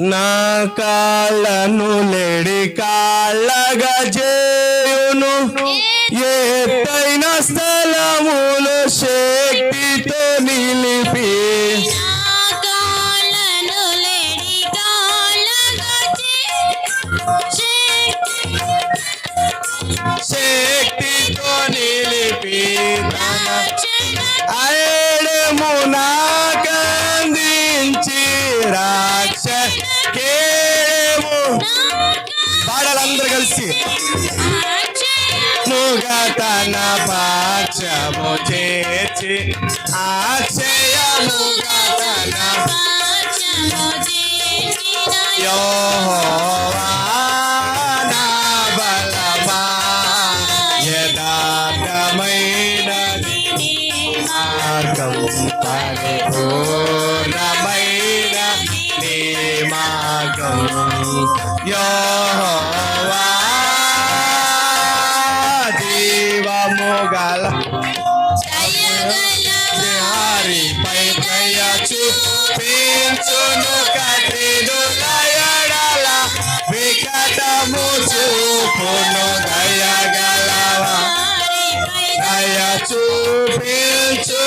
నా కాళ్ళను లేడి కాళ్ళగా చేయును. ఎత్తైన స్థలములు శక్తితో పాడాలందరూ కలిసి. ముగా తన పాచము చేర్చి ఆశయముగా తన యెహోవా నా బలమా యథార్థమైనది. మార్గం పరిపూర్ణమైన गला आफ्नो बिहारी पहि भया चुपचु काटे गयला म चुपो भया गला चु पिचु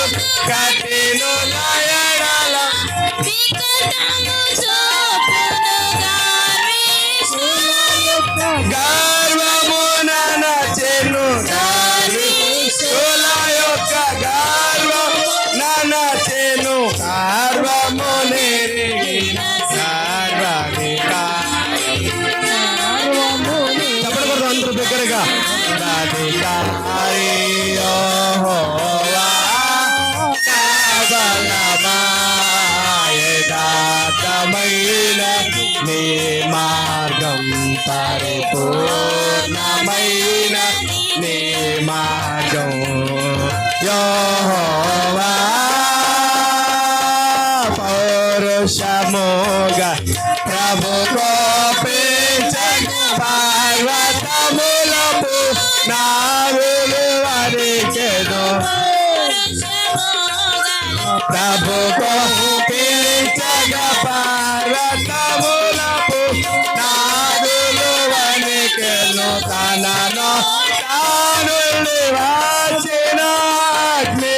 అందరూ దగ్గరగా నీ మార్గం పరిపూర్ణమైన నీ మార్గం యెహోవా పౌరుషముగా ప్రభు కోపించక పర్వతములపు నాగులు వరికెను ప్రభు కోపించక పర్వతములపు నాగులు వరికెను తనను తాను వాచిన అగ్ని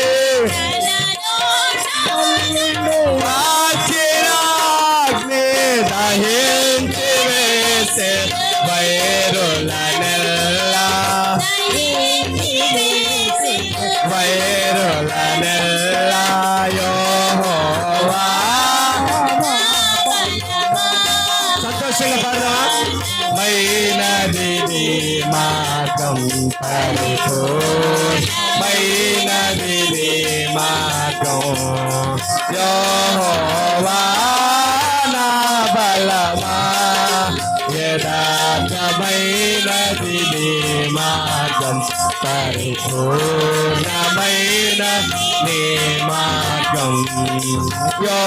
వైరుల నెల్ల వైరుల నెల్ల సంతోషంగా పాడదామా మైనది నీ మార్గం మైనది నీ నా బలమా. యథార్థమైనది నీ మార్గం పరిపూర్ణమైన నీ మార్గం యో